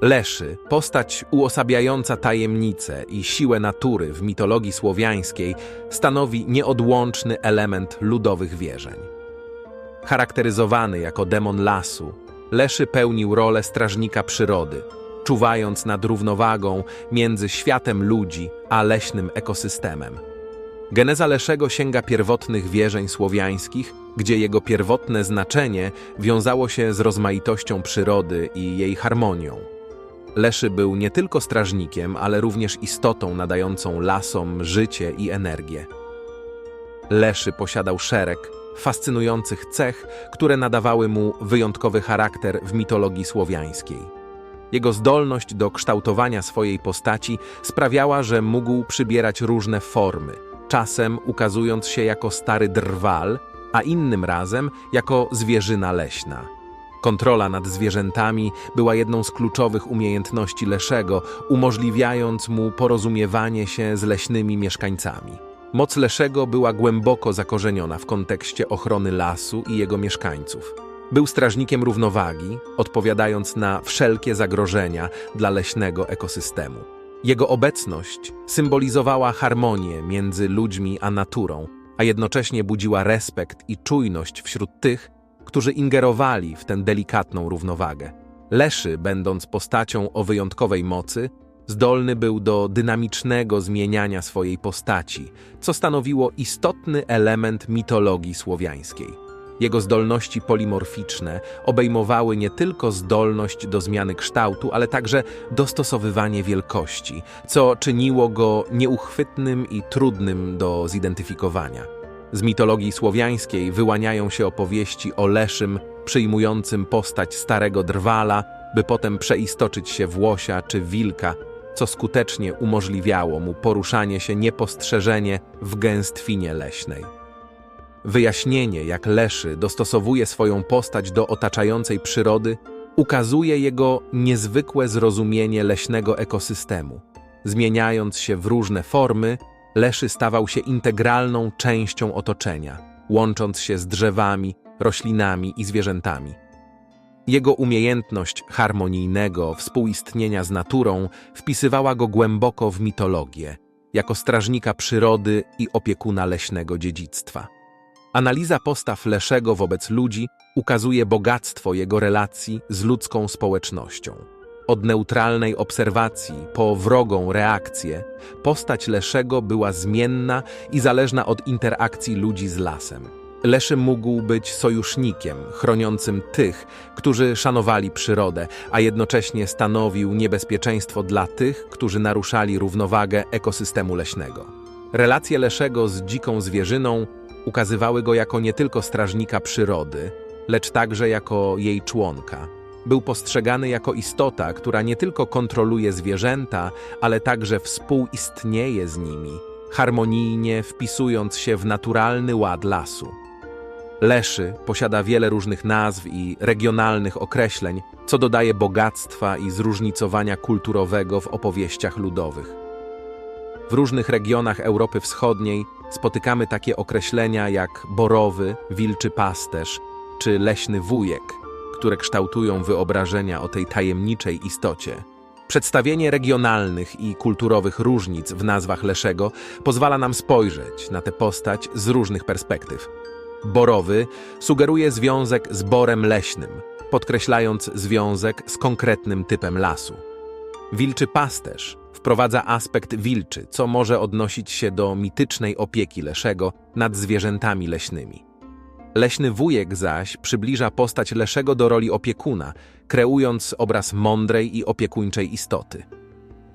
Leszy, postać uosabiająca tajemnicę i siłę natury w mitologii słowiańskiej, stanowi nieodłączny element ludowych wierzeń. Charakteryzowany jako demon lasu, Leszy pełnił rolę strażnika przyrody, czuwając nad równowagą między światem ludzi a leśnym ekosystemem. Geneza Leszego sięga pierwotnych wierzeń słowiańskich, gdzie jego pierwotne znaczenie wiązało się z rozmaitością przyrody i jej harmonią. Leszy był nie tylko strażnikiem, ale również istotą nadającą lasom życie i energię. Leszy posiadał szereg fascynujących cech, które nadawały mu wyjątkowy charakter w mitologii słowiańskiej. Jego zdolność do kształtowania swojej postaci sprawiała, że mógł przybierać różne formy, czasem ukazując się jako stary drwal, a innym razem jako zwierzyna leśna. Kontrola nad zwierzętami była jedną z kluczowych umiejętności Leszego, umożliwiając mu porozumiewanie się z leśnymi mieszkańcami. Moc Leszego była głęboko zakorzeniona w kontekście ochrony lasu i jego mieszkańców. Był strażnikiem równowagi, odpowiadając na wszelkie zagrożenia dla leśnego ekosystemu. Jego obecność symbolizowała harmonię między ludźmi a naturą, a jednocześnie budziła respekt i czujność wśród tych, którzy ingerowali w tę delikatną równowagę. Leszy, będąc postacią o wyjątkowej mocy, zdolny był do dynamicznego zmieniania swojej postaci, co stanowiło istotny element mitologii słowiańskiej. Jego zdolności polimorficzne obejmowały nie tylko zdolność do zmiany kształtu, ale także dostosowywanie wielkości, co czyniło go nieuchwytnym i trudnym do zidentyfikowania. Z mitologii słowiańskiej wyłaniają się opowieści o Leszym przyjmującym postać starego drwala, by potem przeistoczyć się w łosia czy wilka, co skutecznie umożliwiało mu poruszanie się niepostrzeżenie w gęstwinie leśnej. Wyjaśnienie, jak Leszy dostosowuje swoją postać do otaczającej przyrody, ukazuje jego niezwykłe zrozumienie leśnego ekosystemu. Zmieniając się w różne formy, Leszy stawał się integralną częścią otoczenia, łącząc się z drzewami, roślinami i zwierzętami. Jego umiejętność harmonijnego współistnienia z naturą wpisywała go głęboko w mitologię, jako strażnika przyrody i opiekuna leśnego dziedzictwa. Analiza postaw Leszego wobec ludzi ukazuje bogactwo jego relacji z ludzką społecznością. Od neutralnej obserwacji po wrogą reakcję, postać Leszego była zmienna i zależna od interakcji ludzi z lasem. Leszy mógł być sojusznikiem, chroniącym tych, którzy szanowali przyrodę, a jednocześnie stanowił niebezpieczeństwo dla tych, którzy naruszali równowagę ekosystemu leśnego. Relacje Leszego z dziką zwierzyną ukazywały go jako nie tylko strażnika przyrody, lecz także jako jej członka. Był postrzegany jako istota, która nie tylko kontroluje zwierzęta, ale także współistnieje z nimi, harmonijnie wpisując się w naturalny ład lasu. Leszy posiada wiele różnych nazw i regionalnych określeń, co dodaje bogactwa i zróżnicowania kulturowego w opowieściach ludowych. W różnych regionach Europy Wschodniej spotykamy takie określenia jak borowy, wilczy pasterz czy leśny wujek, które kształtują wyobrażenia o tej tajemniczej istocie. Przedstawienie regionalnych i kulturowych różnic w nazwach Leszego pozwala nam spojrzeć na tę postać z różnych perspektyw. Borowy sugeruje związek z borem leśnym, podkreślając związek z konkretnym typem lasu. Wilczy pasterz wprowadza aspekt wilczy, co może odnosić się do mitycznej opieki Leszego nad zwierzętami leśnymi. Leśny wujek zaś przybliża postać Leszego do roli opiekuna, kreując obraz mądrej i opiekuńczej istoty.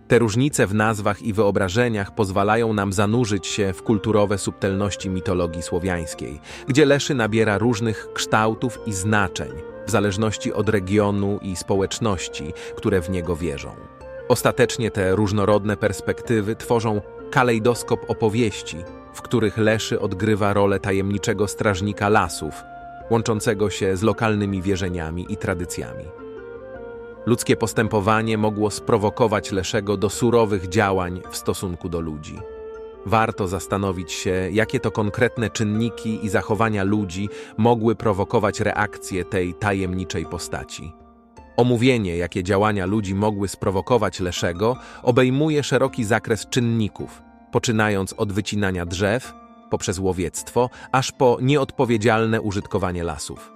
Te różnice w nazwach i wyobrażeniach pozwalają nam zanurzyć się w kulturowe subtelności mitologii słowiańskiej, gdzie Leszy nabiera różnych kształtów i znaczeń w zależności od regionu i społeczności, które w niego wierzą. Ostatecznie te różnorodne perspektywy tworzą kalejdoskop opowieści, w których Leszy odgrywa rolę tajemniczego strażnika lasów, łączącego się z lokalnymi wierzeniami i tradycjami. Ludzkie postępowanie mogło sprowokować Leszego do surowych działań w stosunku do ludzi. Warto zastanowić się, jakie to konkretne czynniki i zachowania ludzi mogły prowokować reakcję tej tajemniczej postaci. Omówienie, jakie działania ludzi mogły sprowokować Leszego, obejmuje szeroki zakres czynników, poczynając od wycinania drzew, poprzez łowiectwo, aż po nieodpowiedzialne użytkowanie lasów.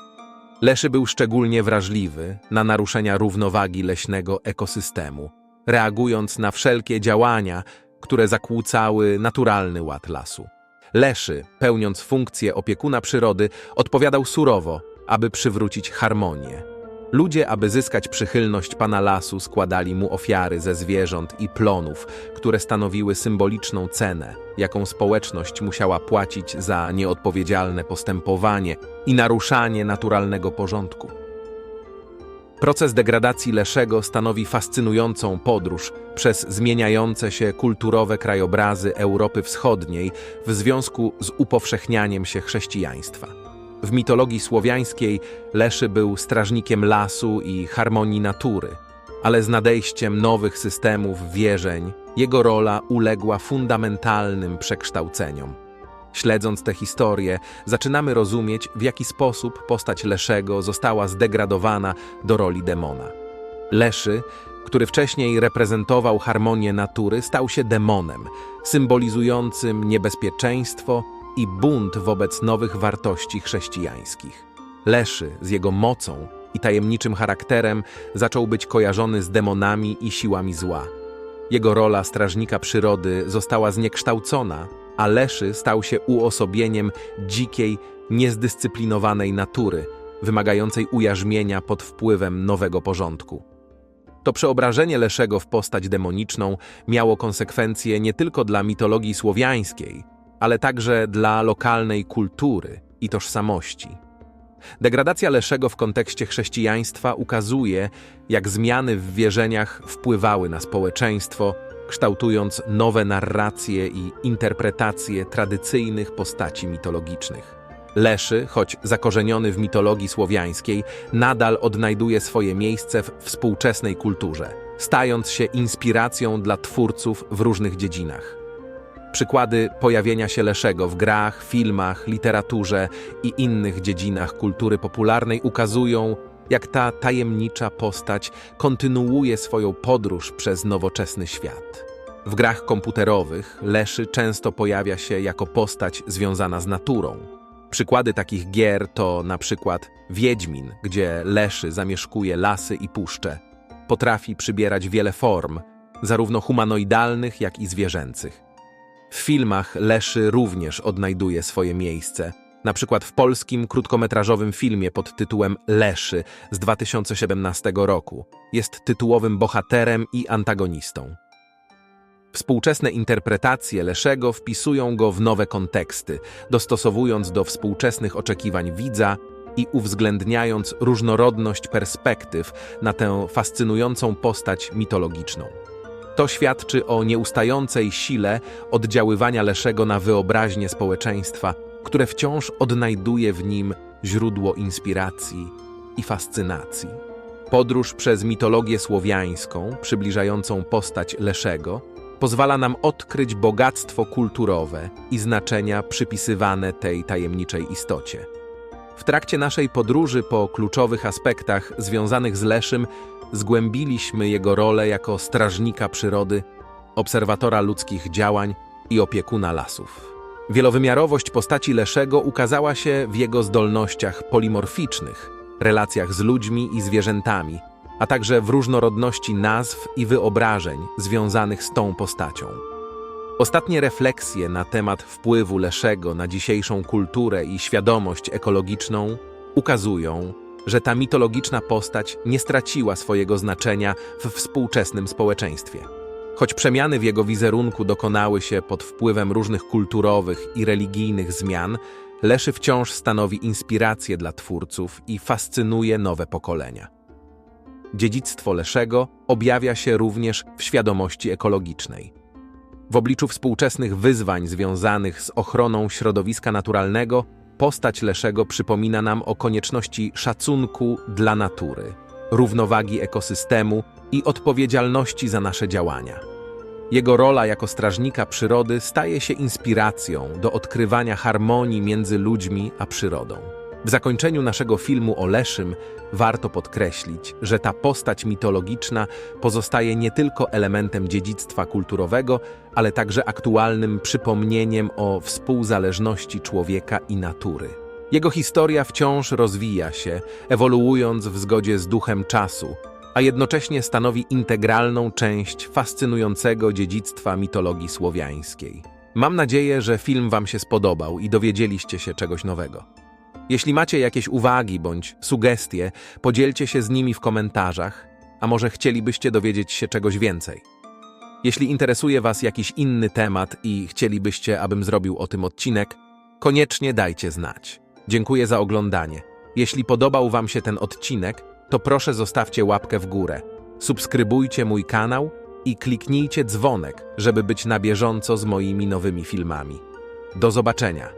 Leszy był szczególnie wrażliwy na naruszenia równowagi leśnego ekosystemu, reagując na wszelkie działania, które zakłócały naturalny ład lasu. Leszy, pełniąc funkcję opiekuna przyrody, odpowiadał surowo, aby przywrócić harmonię. Ludzie, aby zyskać przychylność pana lasu, składali mu ofiary ze zwierząt i plonów, które stanowiły symboliczną cenę, jaką społeczność musiała płacić za nieodpowiedzialne postępowanie i naruszanie naturalnego porządku. Proces degradacji Leszego stanowi fascynującą podróż przez zmieniające się kulturowe krajobrazy Europy Wschodniej w związku z upowszechnianiem się chrześcijaństwa. W mitologii słowiańskiej Leszy był strażnikiem lasu i harmonii natury, ale z nadejściem nowych systemów wierzeń jego rola uległa fundamentalnym przekształceniom. Śledząc tę historię, zaczynamy rozumieć, w jaki sposób postać Leszego została zdegradowana do roli demona. Leszy, który wcześniej reprezentował harmonię natury, stał się demonem, symbolizującym niebezpieczeństwo i bunt wobec nowych wartości chrześcijańskich. Leszy z jego mocą i tajemniczym charakterem zaczął być kojarzony z demonami i siłami zła. Jego rola strażnika przyrody została zniekształcona, a Leszy stał się uosobieniem dzikiej, niezdyscyplinowanej natury, wymagającej ujarzmienia pod wpływem nowego porządku. To przeobrażenie Leszego w postać demoniczną miało konsekwencje nie tylko dla mitologii słowiańskiej, ale także dla lokalnej kultury i tożsamości. Degradacja Leszego w kontekście chrześcijaństwa ukazuje, jak zmiany w wierzeniach wpływały na społeczeństwo, kształtując nowe narracje i interpretacje tradycyjnych postaci mitologicznych. Leszy, choć zakorzeniony w mitologii słowiańskiej, nadal odnajduje swoje miejsce w współczesnej kulturze, stając się inspiracją dla twórców w różnych dziedzinach. Przykłady pojawienia się Leszego w grach, filmach, literaturze i innych dziedzinach kultury popularnej ukazują, jak ta tajemnicza postać kontynuuje swoją podróż przez nowoczesny świat. W grach komputerowych Leszy często pojawia się jako postać związana z naturą. Przykłady takich gier to na przykład Wiedźmin, gdzie Leszy zamieszkuje lasy i puszcze. Potrafi przybierać wiele form, zarówno humanoidalnych, jak i zwierzęcych. W filmach Leszy również odnajduje swoje miejsce. Na przykład w polskim krótkometrażowym filmie pod tytułem Leszy z 2017 roku. Jest tytułowym bohaterem i antagonistą. Współczesne interpretacje Leszego wpisują go w nowe konteksty, dostosowując do współczesnych oczekiwań widza i uwzględniając różnorodność perspektyw na tę fascynującą postać mitologiczną. To świadczy o nieustającej sile oddziaływania Leszego na wyobraźnię społeczeństwa, które wciąż odnajduje w nim źródło inspiracji i fascynacji. Podróż przez mitologię słowiańską, przybliżającą postać Leszego, pozwala nam odkryć bogactwo kulturowe i znaczenia przypisywane tej tajemniczej istocie. W trakcie naszej podróży po kluczowych aspektach związanych z Leszym zgłębiliśmy jego rolę jako strażnika przyrody, obserwatora ludzkich działań i opiekuna lasów. Wielowymiarowość postaci Leszego ukazała się w jego zdolnościach polimorficznych, relacjach z ludźmi i zwierzętami, a także w różnorodności nazw i wyobrażeń związanych z tą postacią. Ostatnie refleksje na temat wpływu Leszego na dzisiejszą kulturę i świadomość ekologiczną ukazują, że ta mitologiczna postać nie straciła swojego znaczenia w współczesnym społeczeństwie. Choć przemiany w jego wizerunku dokonały się pod wpływem różnych kulturowych i religijnych zmian, Leszy wciąż stanowi inspirację dla twórców i fascynuje nowe pokolenia. Dziedzictwo Leszego objawia się również w świadomości ekologicznej. W obliczu współczesnych wyzwań związanych z ochroną środowiska naturalnego, postać Leszego przypomina nam o konieczności szacunku dla natury, równowagi ekosystemu i odpowiedzialności za nasze działania. Jego rola jako strażnika przyrody staje się inspiracją do odkrywania harmonii między ludźmi a przyrodą. W zakończeniu naszego filmu o Leszym warto podkreślić, że ta postać mitologiczna pozostaje nie tylko elementem dziedzictwa kulturowego, ale także aktualnym przypomnieniem o współzależności człowieka i natury. Jego historia wciąż rozwija się, ewoluując w zgodzie z duchem czasu, a jednocześnie stanowi integralną część fascynującego dziedzictwa mitologii słowiańskiej. Mam nadzieję, że film Wam się spodobał i dowiedzieliście się czegoś nowego. Jeśli macie jakieś uwagi bądź sugestie, podzielcie się z nimi w komentarzach, a może chcielibyście dowiedzieć się czegoś więcej. Jeśli interesuje Was jakiś inny temat i chcielibyście, abym zrobił o tym odcinek, koniecznie dajcie znać. Dziękuję za oglądanie. Jeśli podobał Wam się ten odcinek, to proszę zostawcie łapkę w górę, subskrybujcie mój kanał i kliknijcie dzwonek, żeby być na bieżąco z moimi nowymi filmami. Do zobaczenia!